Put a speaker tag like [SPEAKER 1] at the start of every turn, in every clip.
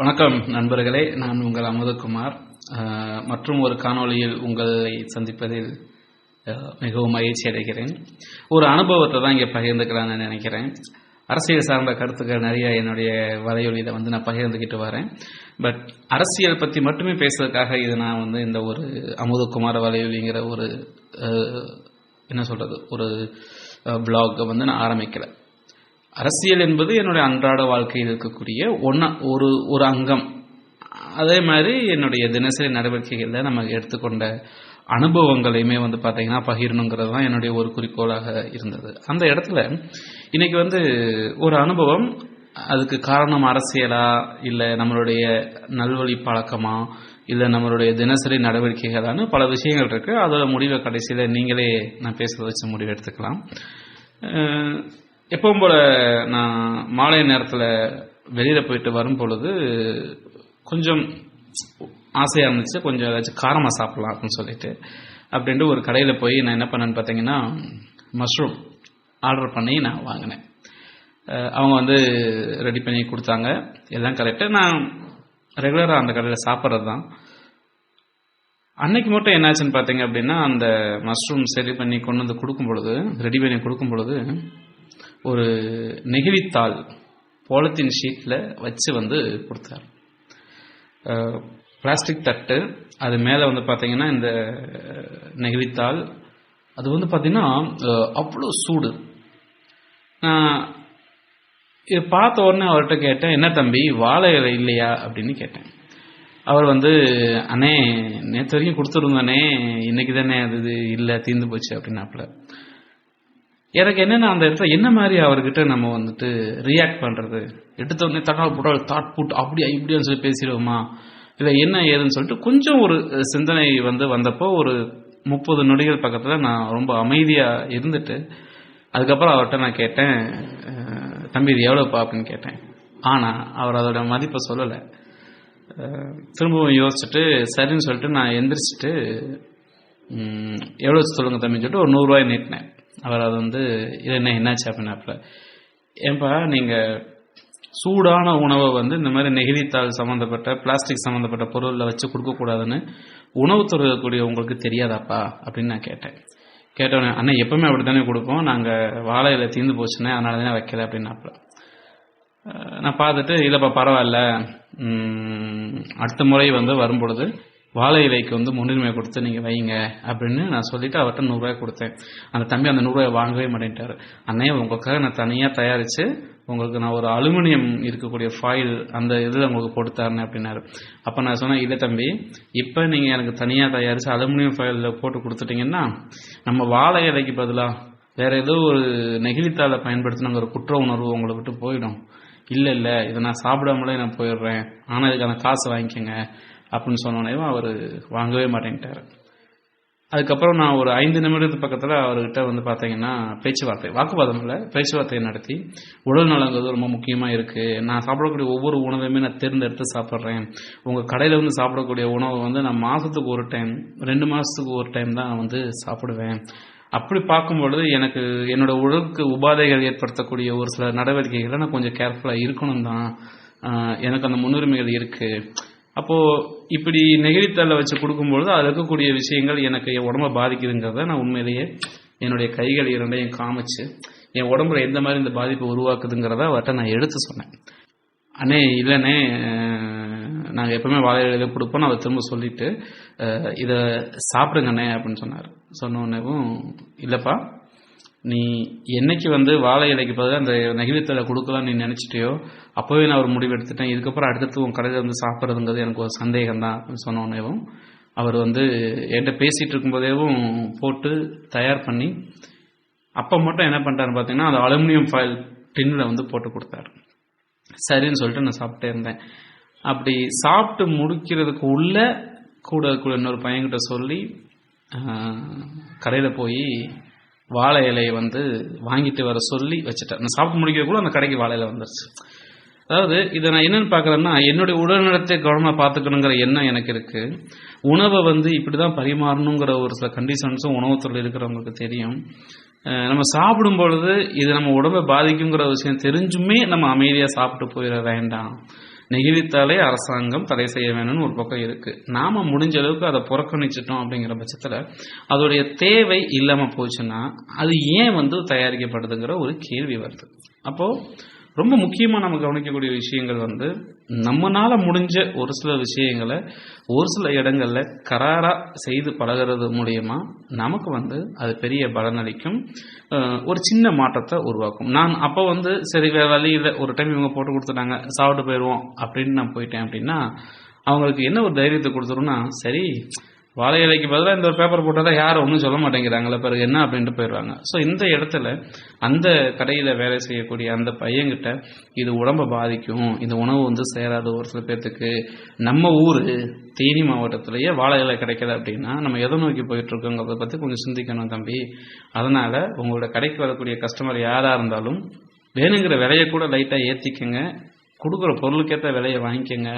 [SPEAKER 1] வணக்கம் நண்பர்களே நான் உங்கள் அமுதகுமார். மற்றும் ஒரு காணொளியில் உங்களை சந்திப்பதில் மிகவும் மகிழ்ச்சி அடைகிறேன். ஒரு அனுபவத்தை தான் இங்கே பகிர்ந்துக்கலாம்னு நினைக்கிறேன். அரசியல் சார்ந்த கருத்துக்கள் நிறைய என்னுடைய வலையொலியில் வந்து நான் பகிர்ந்துக்கிட்டு வரேன். பட் அரசியல் பற்றி மட்டுமே பேசுறதுக்காக இது நான் வந்து இந்த ஒரு அமுதகுமார வலையொலிங்கிற ஒரு என்ன சொல்கிறது ஒரு பிளாகை வந்து நான் ஆரம்பிக்கலை. அரசியல் என்பது என்னுடைய அன்றாட வாழ்க்கையில் இருக்கக்கூடிய ஒன்றா ஒரு ஒரு அங்கம். அதே மாதிரி என்னுடைய தினசரி நடவடிக்கைகளில் நம்ம எடுத்துக்கொண்ட அனுபவங்களையுமே வந்து பார்த்தீங்கன்னா பகிரணுங்கிறது தான் என்னுடைய ஒரு குறிக்கோளாக இருந்தது. அந்த இடத்துல இன்னைக்கு வந்து ஒரு அனுபவம் அதுக்கு காரணம் அரசியலா இல்லை நம்மளுடைய நல்வழி பழக்கமா இல்லை நம்மளுடைய தினசரி நடவடிக்கைகளான பல விஷயங்கள் இருக்குது அதோட முடிவை கடைசியில் நீங்களே நான் பேசுகிறத வச்சு முடிவு எடுத்துக்கலாம். எப்பவும் போல நான் மாலை நேரத்தில் வெளியில் போயிட்டு வரும் பொழுது கொஞ்சம் ஆசையாக இருந்துச்சு. கொஞ்சம் ஏதாச்சும் காரமாக சாப்பிட்லாம் அப்படின்னு சொல்லிட்டு. அப்படின்ட்டு ஒரு கடையில் போய் நான் என்ன பண்ணேன்னு பார்த்தீங்கன்னா மஷ்ரூம் ஆர்டர் பண்ணி நான் வாங்கினேன். அவங்க வந்து ரெடி பண்ணி கொடுத்தாங்க. எல்லாம் கரெக்டாக நான் ரெகுலராக அந்த கடையில் சாப்பிட்றது தான் அன்னைக்கு மட்டும் என்னாச்சுன்னு பார்த்தீங்க அப்படின்னா அந்த மஷ்ரூம் சரி பண்ணி கொண்டு வந்து கொடுக்கும் பொழுது ரெடி பண்ணி கொடுக்கும் பொழுது ஒரு நெகிழித்தாள் பாலித்தீன் ஷீட்டில் வச்சு வந்து கொடுத்தாரு. பிளாஸ்டிக் தட்டு அது மேலே வந்து பார்த்தீங்கன்னா இந்த நெகிழித்தாள் அது வந்து பார்த்தீங்கன்னா அவ்வளோ சூடு. நான் இதை பார்த்த உடனே அவர்கிட்ட கேட்டேன் என்ன தம்பி வாழை இலை இல்லையா? அப்படின்னு கேட்டேன். அவர் வந்து அண்ணே நேற்று வரைக்கும் கொடுத்துருந்தானே இன்னைக்கு தானே அது இது இல்லை தீர்ந்து போச்சு அப்படின்னாப்புல. எனக்கு என்னென்ன அந்த இடத்துல என்ன மாதிரி அவர்கிட்ட நம்ம வந்துட்டு ரியாக்ட் பண்ணுறது எடுத்த உடனே தட்டால் போட்டால் தாட் புட் அப்படியா இப்படியான்னு சொல்லி பேசிடுவோமா? இல்லை என்ன ஏதுன்னு சொல்லிட்டு கொஞ்சம் ஒரு சிந்தனை வந்து வந்தப்போ ஒரு முப்பது நொடிகள் பக்கத்தில் நான் ரொம்ப அமைதியாக இருந்துட்டு அதுக்கப்புறம் அவர்கிட்ட நான் கேட்டேன் தம்பி இது எவ்வளோப்பா அப்படின்னு கேட்டேன். ஆனால் அவர் அதோட மதிப்பை சொல்லலை. திரும்பவும் யோசிச்சுட்டு சரின்னு சொல்லிட்டு நான் எந்திரிச்சிட்டு எவ்வளோ சொல்லுங்கள் தம்பின்னு சொல்லிட்டு ஒரு நூறுரூவாய் நீட்டினேன். அவர் அது வந்து இது என்ன என்னாச்சு? அப்படின்னாப்புல ஏன்பா நீங்கள் சூடான உணவை வந்து இந்த மாதிரி நெகிழித்தாள் சம்மந்தப்பட்ட பிளாஸ்டிக் சம்மந்தப்பட்ட பொருளில் வச்சு கொடுக்கக்கூடாதுன்னு உணவு இருக்கக்கூடிய உங்களுக்கு தெரியாதாப்பா? அப்படின்னு நான் கேட்டேன். கேட்டோன்னே அண்ணா எப்பவுமே அப்படி தானே கொடுப்போம். நாங்கள் வாழை இலை தீர்ந்து போச்சுன்னே அதனால தானே வைக்கல? அப்படின்னாப்புல. நான் பார்த்துட்டு இல்லைப்பா பரவாயில்ல. அடுத்த முறை வந்து வரும்பொழுது வாழை இலைக்கு வந்து முன்னுரிமை கொடுத்து நீங்கள் வைங்க அப்படின்னு நான் சொல்லிவிட்டு அவர்கிட்ட நூறுரூவாய் கொடுத்தேன். அந்த தம்பி அந்த நூறுரூவாய் வாங்கவே மாட்டேன்ட்டார். அண்ணே உங்களுக்காக நான் தனியாக தயாரித்து உங்களுக்கு நான் ஒரு அலுமினியம் இருக்கக்கூடிய ஃபாயில் அந்த இதில் உங்களுக்கு போட்டு தரேன் அப்படின்னாரு. அப்போ நான் சொன்னேன் இல்லை தம்பி இப்போ நீங்கள் எனக்கு தனியாக தயாரித்து அலுமினியம் ஃபாயிலில் போட்டு கொடுத்துட்டீங்கன்னா நம்ம வாழை இலைக்கு பதிலாக வேறு ஏதோ ஒரு நெகிழித்தாளை பயன்படுத்தினங்கிற குற்ற உணர்வு உங்களை விட்டு போயிடும். இல்லை இல்லை இதை நான் சாப்பிடாமலே நான் போயிடுறேன். ஆனால் இதுக்கான காசு வாங்கிக்கோங்க. அப்படின்னு சொன்னோடனே அவர் வாங்கவே மாட்டேன்ட்டார். அதுக்கப்புறம் நான் ஒரு ஐந்து நிமிடத்து பக்கத்தில் அவர்கிட்ட வந்து பார்த்தீங்கன்னா பேச்சுவார்த்தை வாக்குவாதம் இல்லை பேச்சுவார்த்தையை நடத்தி உடல் நலங்கிறது ரொம்ப முக்கியமாக இருக்குது நான் சாப்பிடக்கூடிய ஒவ்வொரு உணவையுமே நான் தேர்ந்தெடுத்து சாப்பிட்றேன். உங்கள் கடையில் வந்து சாப்பிடக்கூடிய உணவை வந்து நான் மாதத்துக்கு ஒரு டைம் ரெண்டு மாதத்துக்கு ஒரு டைம் தான் வந்து சாப்பிடுவேன். அப்படி பார்க்கும்பொழுது எனக்கு என்னோட உடலுக்கு உபாதைகள் ஏற்படுத்தக்கூடிய ஒரு சில நடவடிக்கைகளை நான் கொஞ்சம் கேர்ஃபுல்லாக இருக்கணும் தான். எனக்கு அந்த முன்னுரிமைகள் இருக்குது அப்போது இப்படி நெகிழித்தாளை வச்சு கொடுக்கும்பொழுது அதில் இருக்கக்கூடிய விஷயங்கள் எனக்கு என் உடம்பை பாதிக்குதுங்கிறத நான் உண்மையிலேயே என்னுடைய கைகள் இரண்டையும் காமிச்சு என் உடம்புல எந்த மாதிரி இந்த பாதிப்பு உருவாக்குதுங்கிறத அவர்கிட்ட நான் எடுத்து சொன்னேன். அண்ணே இல்லைண்ணே நாங்கள் எப்பவுமே வாழை இலையில கொடுப்போம் அவர் திரும்ப சொல்லிட்டு இதை சாப்பிடுங்கண்ணே அப்படின்னு சொன்னார். சொன்ன உடனேவும் இல்லைப்பா நீ என்னைக்கு வந்து வாழை இலைக்கு பதிலாக அந்த நெகிழித்தலை கொடுக்கலாம் நீ நினச்சிட்டியோ அப்போவே நான் ஒரு முடிவு எடுத்துட்டேன். இதுக்கப்புறம் அடுத்தது உன் கடையில் வந்து சாப்பிட்றதுங்கிறது எனக்கு ஒரு சந்தேகம் தான் அப்படின்னு அவர் வந்து என்கிட்ட பேசிகிட்டு இருக்கும்போதேவும் போட்டு தயார் பண்ணி அப்போ மட்டும் என்ன பண்ணிட்டாருன்னு பார்த்தீங்கன்னா அந்த அலுமினியம் ஃபாயில் டின்னில் வந்து போட்டு கொடுத்தாரு. சரின்னு சொல்லிட்டு நான் சாப்பிட்டே இருந்தேன். அப்படி சாப்பிட்டு முடிக்கிறதுக்கு உள்ள கூட கூட இன்னொரு பையன்கிட்ட சொல்லி கடையில் போய் வாழை இலையை வந்து வாங்கிட்டு வர சொல்லி வச்சுட்டேன். நான் சாப்பிட்டு முடிக்கிறதுக்குள்ள அந்த கடைக்கு வாழை இலை வந்துருச்சு. அதாவது இதை நான் என்னன்னு பார்க்குறேன்னா என்னுடைய உடல்நலத்தை கவனமாக பார்த்துக்கணுங்கிற எண்ணம் எனக்கு இருக்கு. உணவை வந்து இப்படி தான் பரிமாறணுங்கிற ஒரு சில கண்டிஷன்ஸும் உணவுத்துறையில் இருக்கிறவங்களுக்கு தெரியும். நம்ம சாப்பிடும் பொழுது இது நம்ம உடம்பை பாதிக்குங்கிற விஷயம் தெரிஞ்சுமே நம்ம அமைதியாக சாப்பிட்டு போயிட வேண்டாம். நெகிழித்தாலே அரசாங்கம் தடை செய்ய வேணும்னு ஒரு பக்கம் இருக்கு. நாம முடிஞ்ச அளவுக்கு அதை புறக்கணிச்சிட்டோம் அப்படிங்கிற பட்சத்தில் அதோடைய தேவை இல்லாமல் போச்சுன்னா அது ஏன் வந்து தயாரிக்கப்படுதுங்கிற ஒரு கேள்வி வருது. அப்போ ரொம்ப முக்கியமாக நம்ம கவனிக்கக்கூடிய விஷயங்கள் வந்து நம்மனால் முடிஞ்ச ஒரு சில விஷயங்களை ஒரு சில இடங்களில் கராராக செய்து பழகிறது மூலயமா நமக்கு வந்து அது பெரிய பலனளிக்கும் ஒரு சின்ன மாற்றத்தை உருவாக்கும். நான் அப்போ வந்து சரி வேறு வழியில் ஒரு டைம் இவங்க போட்டு கொடுத்துட்டாங்க சாப்பிட்டு போயிடுவோம் அப்படின்னு நான் போயிட்டேன் அப்படின்னா அவங்களுக்கு என்ன ஒரு தைரியத்தை கொடுத்துருன்னா சரி வாழை இலைக்கு பதிலாக இந்த ஒரு பேப்பர் போட்டால் தான் யாரும் ஒன்றும் சொல்ல மாட்டேங்கிறாங்களே பிறகு என்ன அப்படின்ட்டு போயிடுவாங்க. ஸோ இந்த இடத்துல அந்த கடையில் வேலை செய்யக்கூடிய அந்த பையன்கிட்ட இது உடம்பை பாதிக்கும் இந்த உணவு வந்து சேராத ஒரு சில பேர்த்துக்கு. நம்ம ஊர் தேனி மாவட்டத்திலேயே வாழை இலை கிடைக்கல அப்படின்னா நம்ம எதை நோக்கி போயிட்டுருக்கோங்கிறத பற்றி கொஞ்சம் சிந்திக்கணும் தம்பி. அதனால் உங்களோட கடைக்கு வரக்கூடிய கஸ்டமர் யாராக இருந்தாலும் வேணுங்கிற விலையை கூட லைட்டாக ஏற்றிக்கங்க கொடுக்குற பொருளுக்கேற்ற விலையை வாங்கிக்கோங்க.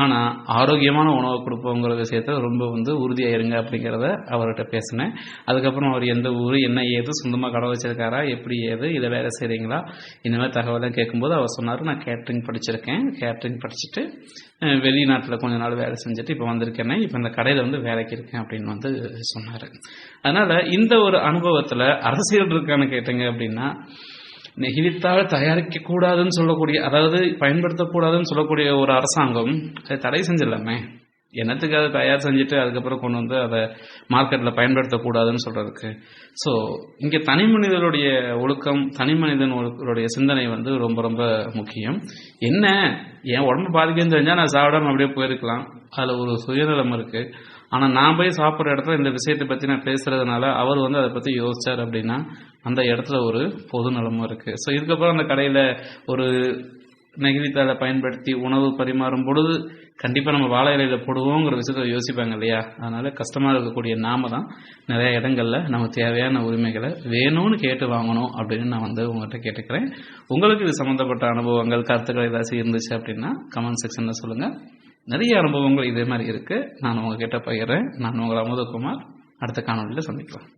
[SPEAKER 1] ஆனால் ஆரோக்கியமான உணவை கொடுப்போங்கிற விஷயத்த ரொம்ப வந்து உறுதியாயிருங்க அப்படிங்கிறத அவர்கிட்ட பேசினேன். அதுக்கப்புறம் அவர் எந்த ஊர் என்ன ஏது சொந்தமாக கடை வச்சிருக்காரா எப்படி ஏது இதை வேலை செய்கிறீங்களா இந்த மாதிரி தகவலாம் கேட்கும்போது அவர் சொன்னார் நான் கேட்ரிங் படிச்சிருக்கேன். கேட்ரிங் படிச்சுட்டு வெளிநாட்டில் கொஞ்ச நாள் வேலை செஞ்சுட்டு இப்போ வந்திருக்கேனே இப்போ இந்த கடையில் வந்து வேலைக்கு இருக்கேன் அப்படின்னு வந்து சொன்னார். அதனால் இந்த ஒரு அனுபவத்தில் அரசியல் இருக்கான்னு கேட்டீங்க அப்படின்னா நெகிழித்தால் தயாரிக்கக்கூடாதுன்னு சொல்லக்கூடிய அதாவது பயன்படுத்தக்கூடாதுன்னு சொல்லக்கூடிய ஒரு அரசாங்கம் அதை தடை செஞ்சிடலாமே? என்னத்துக்கு அதை தயார் செஞ்சுட்டு அதுக்கப்புறம் கொண்டு வந்து அதை மார்க்கெட்டில் பயன்படுத்தக்கூடாதுன்னு சொல்கிறதுக்கு ஸோ இங்கே தனி மனிதனுடைய ஒழுக்கம் தனி மனிதன் ஒழுக்கருடைய சிந்தனை வந்து ரொம்ப ரொம்ப முக்கியம். என்ன? என் உடம்பு பாதிக்குன்னு தெரிஞ்சால் நான் சாப்பிடாம அப்படியே போயிருக்கலாம். அதில் ஒரு சுயநலம் இருக்குது ஆனால் நான் போய் சாப்பிட்ற இடத்துல இந்த விஷயத்தை பற்றி நான் பேசுகிறதுனால அவர் வந்து அதை பற்றி யோசிச்சார் அப்படின்னா அந்த இடத்துல ஒரு பொது நலமும் இருக்குது ஸோ இதுக்கப்புறம் அந்த கடையில் ஒரு நெகிழித்தாளை பயன்படுத்தி உணவு பரிமாறும் பொழுது கண்டிப்பாக நம்ம வாழை இலையில போடுவோங்கிற விஷயத்த யோசிப்பாங்க இல்லையா? அதனால கஷ்டமாக இருக்கக்கூடிய நாம தான் நிறைய இடங்களில் நமக்கு தேவையான உரிமைகளை வேணும்னு கேட்டு வாங்கணும் அப்படின்னு நான் வந்து உங்கள்கிட்ட கேட்டுக்கிறேன். உங்களுக்கு இது சம்மந்தப்பட்ட அனுபவங்கள் கருத்துக்கள் ஏதாச்சும் இருந்துச்சு அப்படின்னா கமெண்ட் செக்ஷனில் சொல்லுங்கள் நிறைய அனுபவங்கள் இதே மாதிரி இருக்குது நான் உங்ககிட்ட பகிர்றேன். நான் உங்கள் அமுதகுமார். அடுத்த காணொலியில் சந்திக்கலாம்.